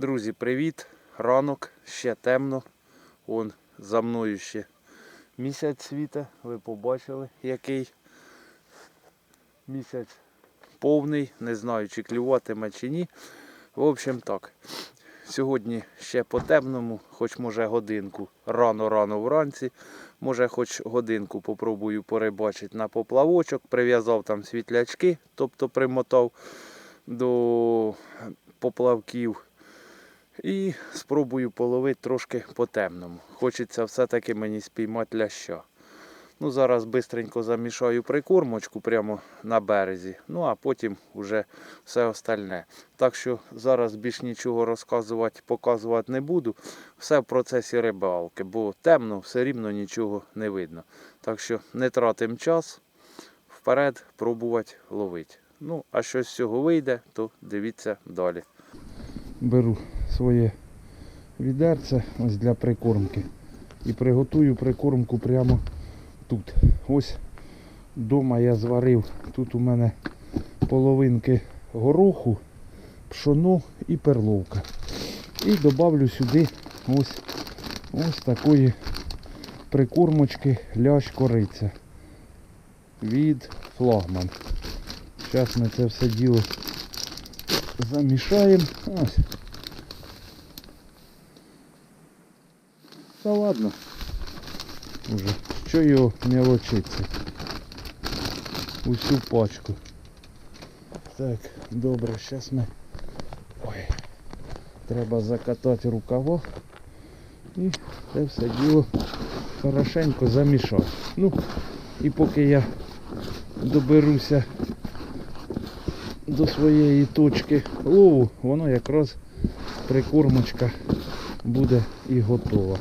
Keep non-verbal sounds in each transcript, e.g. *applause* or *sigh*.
Друзі, привіт! Ранок, ще темно. Вон за мною ще місяць світа. Ви побачили, який місяць повний. Не знаю, чи клюватиме, чи ні. В общем так. Сьогодні ще по темному, хоч може годинку рано-рано вранці. Може хоч годинку попробую порибачити на поплавочок. Прив'язав там світлячки, тобто примотав до поплавків. І спробую половити трошки по темному. Хочеться все-таки мені спіймати ляща. Ну, зараз бистренько замішаю прикормочку прямо на березі. Ну а потім вже все остальне. Так що зараз більш нічого розказувати, показувати не буду. Все в процесі рибалки, бо темно, все рівно нічого не видно. Так що не тратимо час, вперед пробувати ловити. Ну, а що з цього вийде, то дивіться далі. Беру своє відерце ось для прикормки. І приготую прикормку прямо тут. Ось вдома я зварив. Тут у мене половинки гороху, пшоно і перловка. І додавлю сюди ось, ось такої прикормочки лящ кориця від флагман. Зараз ми це все діло замішаємо. Ось. Та ладно. Уже. Що його мелочиться? Усю пачку. Так, добре, зараз ми... Ой. Треба закатати рукава і це все діло хорошенько замішати. Ну, і поки я доберуся до своєї точки лову, воно якраз прикормочка буде і готова.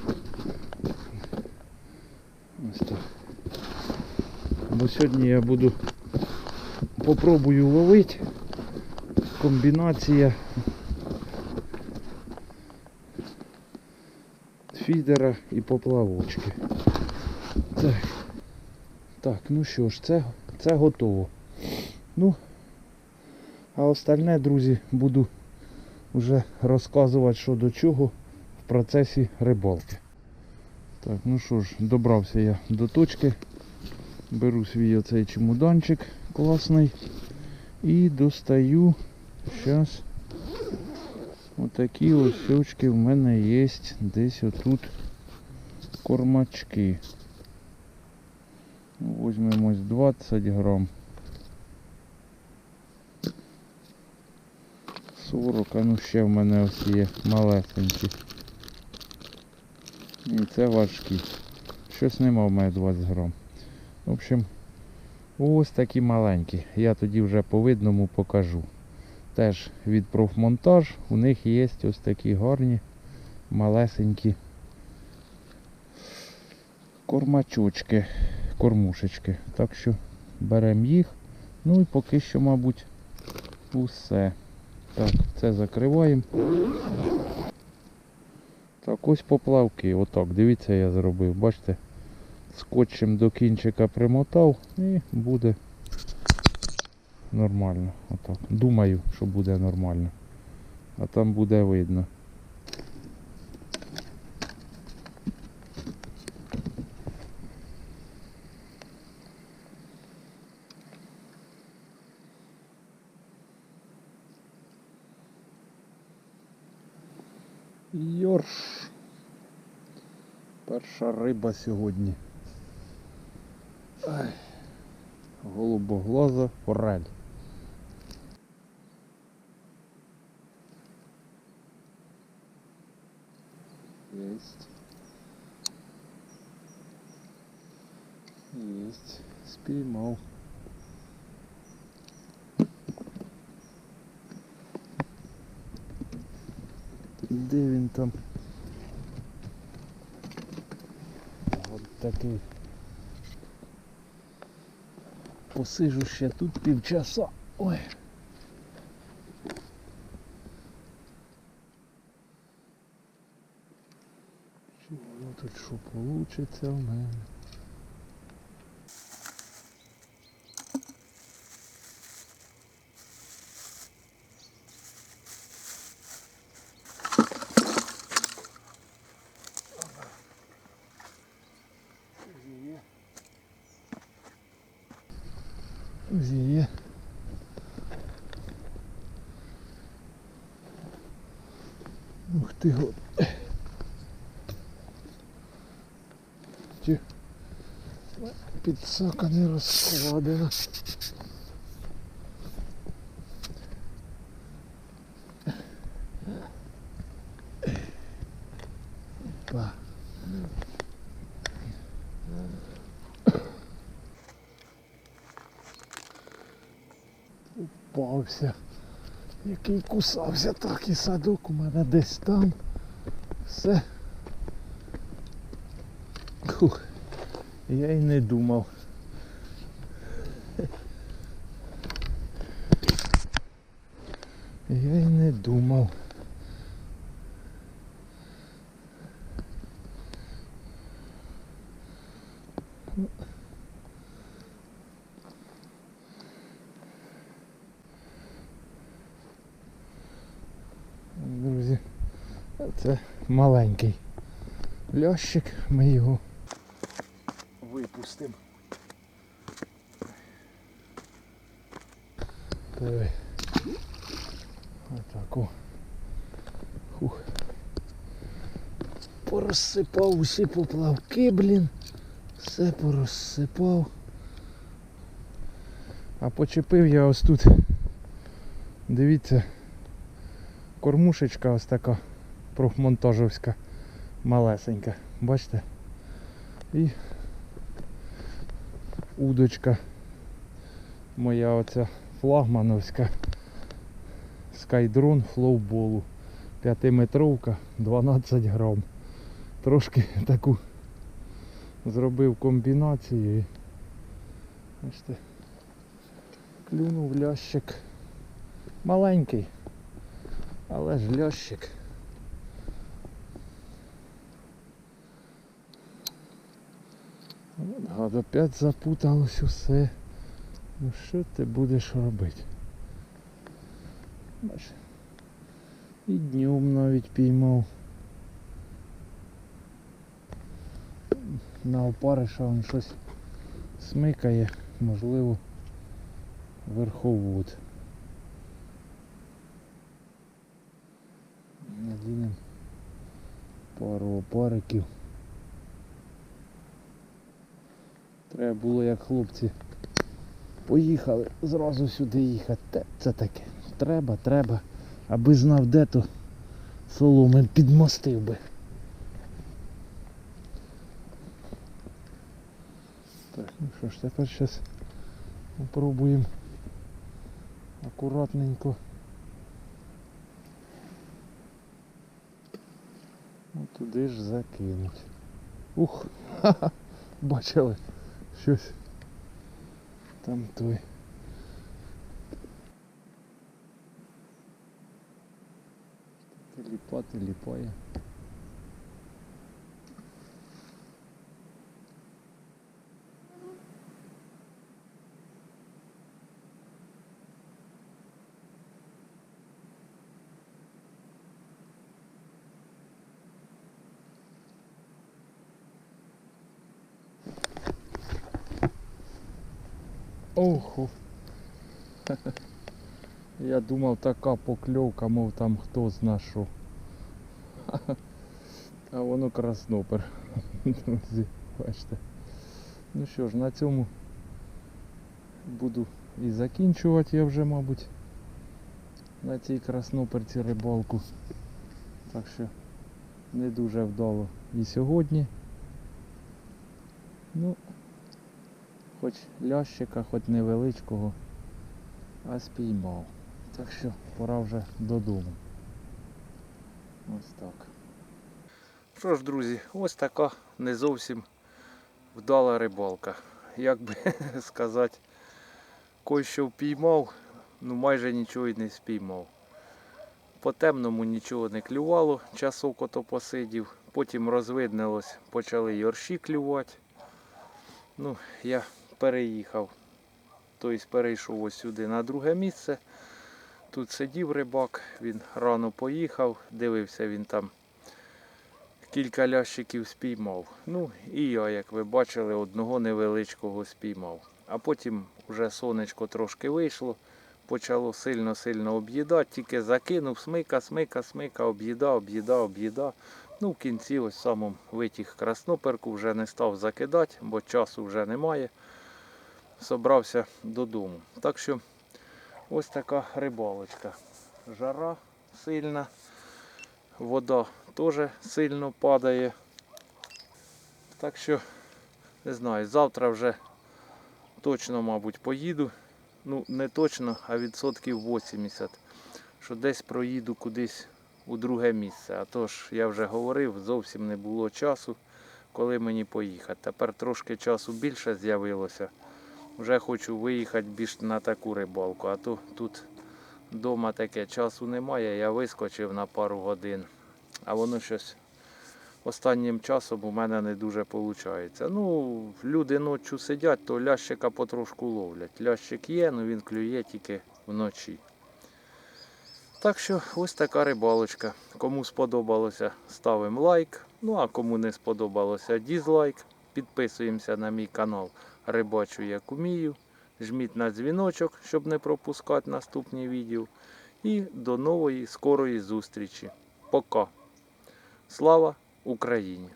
Ось так. Бо сьогодні я буду попробую ловити. Комбінація фідера і поплавочки. Так. Так, ну що ж, це, це готово. Ну, а остальне, друзі, буду вже розказувати, що до чого в процесі рибалки. Так, ну що ж, добрався я до точки. Беру свій оцей чемоданчик класний. І достаю зараз отакі ось очки в мене є десь отут кормачки. Ну, Візьмемо 20 грам. 40, а ну ще в мене ось є малесенькі. І це важкі. Щось нема в мене 20 грам. В общем, ось такі маленькі. Я тоді вже по видному покажу. Теж від профмонтаж у них є ось такі гарні малесенькі кормачочки, кормушечки. Так що беремо їх. Ну і поки що, мабуть, усе. Так, це закриваємо. Так, ось поплавки. Отак, дивіться, я зробив. Бачите? Скотчем до кінчика примотав і буде нормально. Отак. Думаю, що буде нормально. А там буде видно. Йорш. Перша риба сьогодні. Ай. Голубоглаза форель. Есть. Есть. Спіймав. Де він там? От такий. Посижу ще тут півчаса. Ой. Воно тут що получиться в мене? Друзі, є. Ух ти го. Ті. Підсака не розкладена. Упався. Який кусався, так і садок у мене десь там. Все. Хух. Я й не думав. *laughs* Я й не думав. Друзі, це маленький лящик, ми його випустимо. Диви. Отаку. Хух. Порозсипав усі поплавки, блін. Все порозсипав. А почепив я ось тут. Дивіться. Кормушечка ось така профмонтажовська, малесенька. Бачите? І удочка моя оця флагмановська Skydrone флоуболу. П'ятиметровка, 12 грам. Трошки таку зробив комбінацію і бачите, клюнув лящик. Маленький, але ж лящик. От опять запуталось усе. Ну що ти будеш робити? Бач. І днем навіть піймав. На опариша він щось смикає, можливо, верховод. Надінемо пару опариків. Треба було як хлопці поїхали зразу сюди їхати. Це таке. Треба, треба. Аби знав де то соломи підмостив би. Так, ну що ж, тепер зараз спробуємо акуратненько. Ну, туди ж закинуть. Ух, *laughs* ха-ха, бачили щось. Там той. Ліпати ліпає. Оху. Я думав така покльовка, мов там хто зна що. А воно краснопер. Друзі, бачите. Ну що ж, на цьому буду і закінчувати я вже, мабуть, на цій красноперці рибалку. Так що не дуже вдало і сьогодні. Ну, хоч лящика, хоч невеличкого, а спіймав. Так що пора вже додому. Ось так. Що ж, друзі, ось така не зовсім вдала рибалка. Як би *laughs* сказати, кой що впіймав, ну майже нічого й не спіймав. По темному нічого не клювало, часок ото посидів, потім розвиднилось, почали йорші клювати. Ну, я переїхав, тобто перейшов ось сюди на друге місце. Тут сидів рибак, він рано поїхав, дивився він там кілька лящиків спіймав. Ну і я, як ви бачили, одного невеличкого спіймав. А потім вже сонечко трошки вийшло, почало сильно-сильно об'їдати, тільки закинув, смика, смика, смика, об'їда, об'їда, об'їда. Ну, в кінці ось самому витяг красноперку, вже не став закидати, бо часу вже немає. Собрався додому. Так що ось така рибалочка. Жара сильна, вода теж сильно падає. Так що, не знаю, завтра вже точно, мабуть, поїду. Ну, не точно, а відсотків 80. Що десь проїду кудись у друге місце. А то ж, я вже говорив, зовсім не було часу, коли мені поїхати. Тепер трошки часу більше з'явилося. Вже хочу виїхати більш на таку рибалку. А то тут вдома таке часу немає. Я вискочив на пару годин. А воно щось останнім часом у мене не дуже виходить. Ну, люди ночі сидять, то лящика потрошку ловлять. Лящик є, але він клює тільки вночі. Так що ось така рибалочка. Кому сподобалося, ставимо лайк. Ну а кому не сподобалося, дізлайк. Підписуємося на мій канал Рибачу як умію. Жміть на дзвіночок, щоб не пропускати наступні відео. І до нової скорої зустрічі. Пока. Слава Україні!